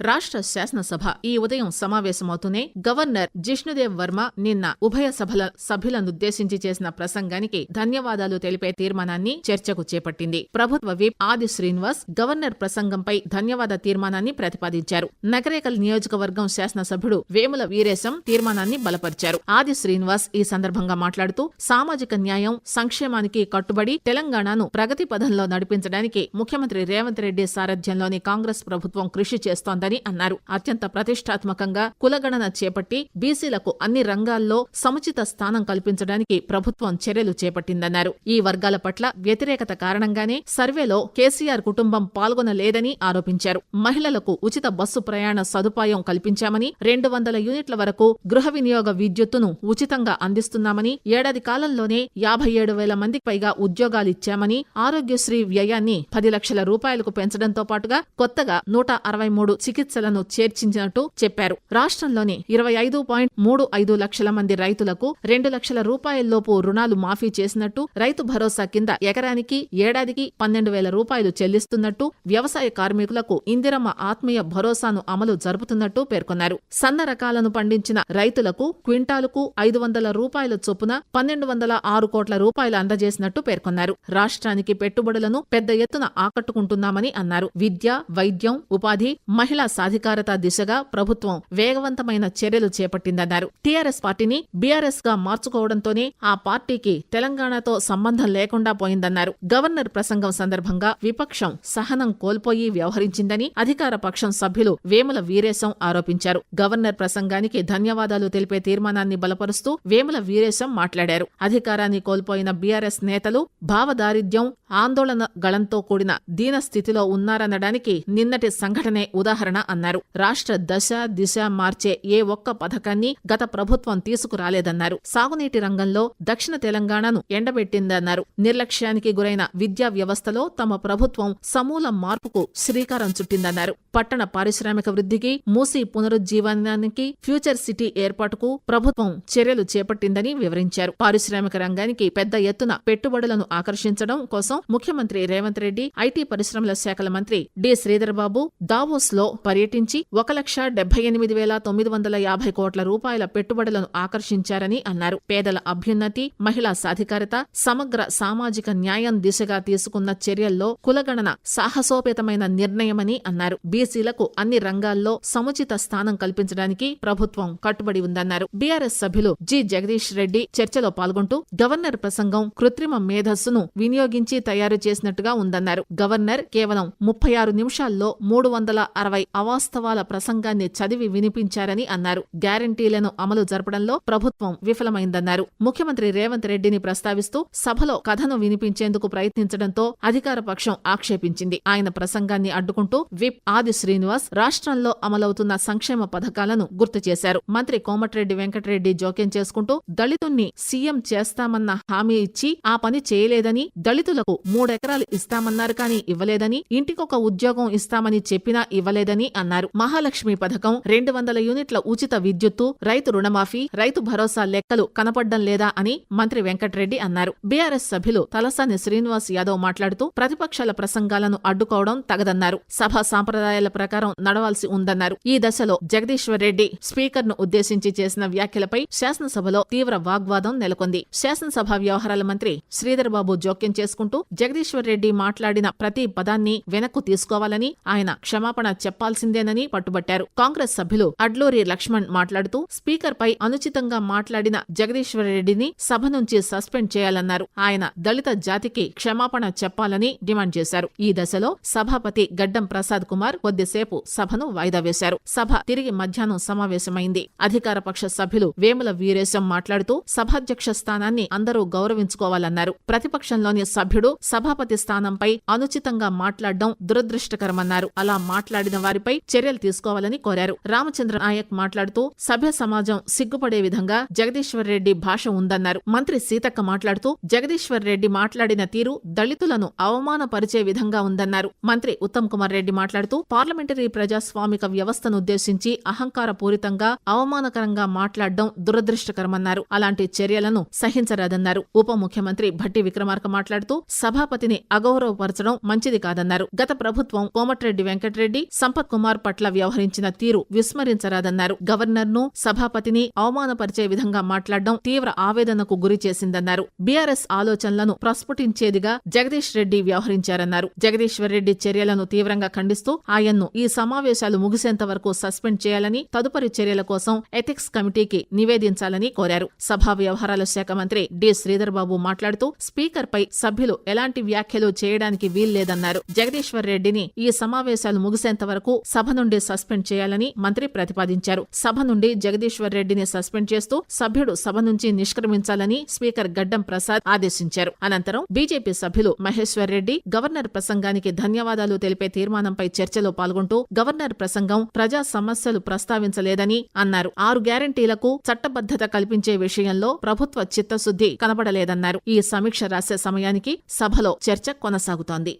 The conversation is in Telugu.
రాష్ట్ర శాసనసభ ఈ ఉదయం సమావేశమవుతూనే గవర్నర్ జిష్ణుదేవ్ వర్మ నిన్న ఉభయ సభల సభ్యులనుద్దేశించి చేసిన ప్రసంగానికి ధన్యవాదాలు తెలిపే తీర్మానాన్ని చర్చకు చేపట్టింది. ప్రభుత్వ విప్ ఆది శ్రీనివాస్ గవర్నర్ ప్రసంగంపై ధన్యవాద తీర్మానాన్ని ప్రతిపాదించారు. నగరేకల్ నియోజకవర్గం శాసనసభ్యుడు వేముల వీరేశం తీర్మానాన్ని బలపరిచారు. ఆది శ్రీనివాస్ ఈ సందర్భంగా మాట్లాడుతూ సామాజిక న్యాయం సంక్షేమానికి కట్టుబడి తెలంగాణను ప్రగతి పథంలో నడిపించడానికి ముఖ్యమంత్రి రేవంత్ రెడ్డి సారథ్యంలోని కాంగ్రెస్ ప్రభుత్వం కృషి చేస్తోందని అన్నారు. అత్యంత ప్రతిష్టాత్మకంగా కులగణన చేపట్టి బీసీలకు అన్ని రంగాల్లో సముచిత స్థానం కల్పించడానికి ప్రభుత్వం చర్యలు చేపట్టిందన్నారు. ఈ వర్గాల పట్ల వ్యతిరేకత కారణంగానే సర్వేలో కేసీఆర్ కుటుంబం పాల్గొనలేదని ఆరోపించారు. మహిళలకు ఉచిత బస్సు ప్రయాణ సదుపాయం కల్పించామని రెండు వందల యూనిట్ల వరకు గృహ వినియోగ విద్యుత్తును ఉచితంగా అందిస్తున్నామని ఏడాది కాలంలోనే యాభై ఏడు వేల మందికి పైగా ఉద్యోగాలిచ్చామని ఆరోగ్యశ్రీ వ్యయాన్ని పది లక్షల రూపాయలకు పెంచడంతో పాటుగా కొత్తగా నూట అరవై మూడు చికిత్సలను చేర్చించినట్టు చెప్పారు. రాష్ట్రంలోని ఇరవై ఐదు పాయింట్ మూడు ఐదు లక్షల మంది రైతులకు రెండు లక్షల రూపాయల్లోపు రుణాలు మాఫీ చేసినట్టు రైతు భరోసా కింద ఎకరానికి ఏడాదికి పన్నెండు వేల రూపాయలు చెల్లిస్తున్నట్టు వ్యవసాయ కార్మికులకు ఇందిరమ్మ ఆత్మీయ భరోసాను అమలు జరుపుతున్నట్టు పేర్కొన్నారు. సన్న రకాలను పండించిన రైతులకు క్వింటాలుకు ఐదు వందల రూపాయల చొప్పున పన్నెండు వందల ఆరు కోట్ల రూపాయలు అందజేసినట్టు పేర్కొన్నారు. రాష్ట్రానికి పెట్టుబడులను పెద్ద ఎత్తున ఆకట్టుకుంటున్నామని అన్నారు. విద్య వైద్యం ఉపాధి మహిళా సాధికారత దిశగా ప్రభుత్వం వేగవంతమైన చర్యలు చేపట్టిందన్నారు. టీఆర్ఎస్ పార్టీని బీఆర్ఎస్గా మార్చుకోవడంతోనే ఆ పార్టీకి తెలంగాణతో సంబంధం లేకుండా పోయిందన్నారు. గవర్నర్ ప్రసంగం సందర్భంగా విపక్షం సహనం కోల్పోయి వ్యవహరించిందని అధికార పక్షం సభ్యులు వేముల వీరేశం ఆరోపించారు. గవర్నర్ ప్రసంగానికి ధన్యవాదాలు తెలిపే తీర్మానాన్ని బలపరుస్తూ వేముల వీరేశం మాట్లాడారు. అధికారాన్ని కోల్పోయిన బీఆర్ఎస్ నేతలు భావదారిద్ర్యం ఆందోళన గళంతో కూడిన దీన స్థితిలో ఉన్నారనడానికి నిన్నటి సంఘటనే ఉదాహరణ. అన్నారు. రాష్ట్ర దశ దిశ మార్చే ఏ ఒక్క పథకాన్ని గత ప్రభుత్వం తీసుకురాలేదన్నారు. సాగునీటి రంగంలో దక్షిణ తెలంగాణను ఎండబెట్టిందన్నారు. నిర్లక్ష్యానికి గురైన విద్యా వ్యవస్థలో తమ ప్రభుత్వం సమూల మార్పుకు శ్రీకారం చుట్టిందన్నారు. పట్టణ పారిశ్రామిక వృద్ధికి మూసి పునరుజ్జీవనానికి ఫ్యూచర్ సిటీ ఏర్పాటుకు ప్రభుత్వం చర్యలు చేపట్టిందని వివరించారు. పారిశ్రామిక రంగానికి పెద్ద ఎత్తున పెట్టుబడులను ఆకర్షించడం కోసం ముఖ్యమంత్రి రేవంత్ రెడ్డి ఐటీ పరిశ్రమల శాఖల మంత్రి డి. శ్రీధర్బాబు దావోస్లో పర్యటించి ఒక లక్ష డెబ్బై ఎనిమిది వేల తొమ్మిది వందల యాభై కోట్ల రూపాయల పెట్టుబడులను ఆకర్షించారని అన్నారు. పేదల అభ్యున్నతి మహిళా సాధికారత సమగ్ర సామాజిక న్యాయం దిశగా తీసుకున్న చర్యల్లో కులగణన సాహసోపేతమైన నిర్ణయమని అన్నారు. బీసీలకు అన్ని రంగాల్లో సముచిత స్థానం కల్పించడానికి ప్రభుత్వం కట్టుబడి ఉందన్నారు. బీఆర్ఎస్ సభ్యులు జి. జగదీష్ రెడ్డి చర్చలో పాల్గొంటూ గవర్నర్ ప్రసంగం కృత్రిమ మేధస్సును వినియోగించి తయారు చేసినట్టుగా ఉందన్నారు. గవర్నర్ కేవలం ముప్పై ఆరు నిమిషాల్లో మూడు వందల అరవై అవాస్తవాల ప్రసంగాన్ని చదివి వినిపించారని అన్నారు. గ్యారంటీలను అమలు జరపడంలో ప్రభుత్వం విఫలమైందన్నారు. ముఖ్యమంత్రి రేవంత్ రెడ్డిని ప్రస్తావిస్తూ సభలో కథను వినిపించేందుకు ప్రయత్నించడంతో అధికార పక్షం ఆక్షేపించింది. ఆయన ప్రసంగాన్ని అడ్డుకుంటూ విప్. ఆది శ్రీనివాస్ రాష్ట్రంలో అమలవుతున్న సంక్షేమ పథకాలను గుర్తు చేశారు. మంత్రి కోమటిరెడ్డి వెంకటరెడ్డి జోక్యం చేసుకుంటూ దళితుణ్ణి సీఎం చేస్తామన్న హామీ ఇచ్చి ఆ పని చేయలేదని దళితులకు మూడెకరాలు ఇస్తామన్నారు కానీ ఇవ్వలేదని ఇంటికొక ఉద్యోగం ఇస్తామని చెప్పినా ఇవ్వలేదని అన్నారు. మహాలక్ష్మి పథకం రెండు వందల యూనిట్ల ఉచిత విద్యుత్తు రైతు రుణమాఫీ రైతు భరోసా లెక్కలు కనపడ్డం లేదా అని మంత్రి వెంకటరెడ్డి అన్నారు. బీఆర్ఎస్ సభ్యులు తలసాని శ్రీనివాస్ యాదవ్ మాట్లాడుతూ ప్రతిపక్షాల ప్రసంగాలను అడ్డుకోవడం తగదన్నారు. సభ సాంప్రదాయాల ప్రకారం నడవాల్సి ఉందన్నారు. ఈ దశలో జగదీశ్వర్ రెడ్డి స్పీకర్ను ఉద్దేశించి చేసిన వ్యాఖ్యలపై శాసనసభలో తీవ్ర వాగ్వాదం నెలకొంది. శాసనసభ వ్యవహారాల మంత్రి శ్రీధర్బాబు జోక్యం చేసుకుంటూ జగదీశ్వర్ రెడ్డి మాట్లాడిన ప్రతి పదాన్ని వెనక్కు తీసుకోవాలని ఆయన క్షమాపణ చెప్పాల్సిందేనని పట్టుబట్టారు. కాంగ్రెస్ సభ్యులు అడ్లూరి లక్ష్మణ్ మాట్లాడుతూ స్పీకర్ పై అనుచితంగా మాట్లాడిన జగదీశ్వరరెడ్డిని సభ నుంచి సస్పెండ్ చేయాలన్నారు. ఆయన దళిత జాతికి క్షమాపణ చెప్పాలని డిమాండ్ చేశారు. ఈ దశలో సభాపతి గడ్డం ప్రసాద్ కుమార్ కొద్దిసేపు సభను వాయిదా వేశారు. సభ తిరిగి మధ్యాహ్నం సమావేశమైంది. అధికార పక్ష సభ్యులు వేముల వీరేశం మాట్లాడుతూ సభాధ్యక్ష స్థానాన్ని అందరూ గౌరవించుకోవాలన్నారు. ప్రతిపక్షంలోని సభ్యుడు సభాపతి స్థానంపై అనుచితంగా మాట్లాడడం దురదృష్టకరమన్నారు. అలా మాట్లాడిన వారిపై చర్యలు తీసుకోవాలని కోరారు. రామచంద్ర నాయక్ మాట్లాడుతూ సభ్య సమాజం సిగ్గుపడే విధంగా జగదీశ్వర్ రెడ్డి భాష ఉందన్నారు. మంత్రి సీతక్క మాట్లాడుతూ జగదీశ్వర్ రెడ్డి మాట్లాడిన తీరు దళితులను అవమానపరిచే విధంగా ఉందన్నారు. మంత్రి ఉత్తమ్ కుమార్ రెడ్డి మాట్లాడుతూ పార్లమెంటరీ ప్రజాస్వామిక వ్యవస్థను ఉద్దేశించి అహంకారపూరితంగా అవమానకరంగా మాట్లాడడం దురదృష్టకరమన్నారు. అలాంటి చర్యలను సహించరాదన్నారు. ఉప ముఖ్యమంత్రి భట్టి విక్రమార్క మాట్లాడుతూ సభాపతిని అగౌరవపరచడం మంచిది కాదన్నారు. గత ప్రభుత్వం కోమటిరెడ్డి వెంకటరెడ్డి సంపత్ కుమార్ పట్ల వ్యవహరించిన తీరు విస్మరించరాదన్నారు. గవర్నర్ను సభాపతిని అవమానపరిచే విధంగా మాట్లాడడం తీవ్ర ఆవేదనకు గురి చేసిందన్నారు. బీఆర్ఎస్ ఆలోచనలను ప్రస్ఫుటించేదిగా జగదీష్ రెడ్డి వ్యవహరించారన్నారు. జగదీశ్వర్ రెడ్డి చర్యలను తీవ్రంగా ఖండిస్తూ ఆయన్ను ఈ సమావేశాలు ముగిసేంత వరకు సస్పెండ్ చేయాలని తదుపరి చర్యల కోసం ఎథిక్స్ కమిటీకి నివేదించాలని కోరారు. సభా వ్యవహారాల శాఖ మంత్రి డి. శ్రీధర్ బాబు మాట్లాడుతూ స్పీకర్ పై సభ్యులు ఎలాంటి వ్యాఖ్యలు చేయడానికి వీల్లేదన్నారు. జగదీశ్వర్ రెడ్డిని ఈ సమావేశాలు ముగిసేంత వరకు సభ నుండి సస్పెండ్ చేయాలని మంత్రి ప్రతిపాదించారు. సభ నుండి జగదీశ్వర్ రెడ్డిని సస్పెండ్ చేస్తూ సభ్యుడు సభ నుంచి నిష్క్రమించాలని స్పీకర్ గడ్డం ప్రసాద్ ఆదేశించారు. అనంతరం బీజేపీ సభ్యులు మహేశ్వర్ రెడ్డి గవర్నర్ ప్రసంగానికి ధన్యవాదాలు తెలిపే తీర్మానంపై చర్చలో పాల్గొంటూ గవర్నర్ ప్రసంగం ప్రజా సమస్యలు ప్రస్తావించలేదని అన్నారు. ఆరు గ్యారంటీలకు చట్టబద్ధత కల్పించే విషయంలో ప్రభుత్వ చిత్తశుద్ధి కనబడలేదన్నారు. ఈ సమీక్ష రాసే సమయానికి సభలో చర్చ కొనసాగుతోంది.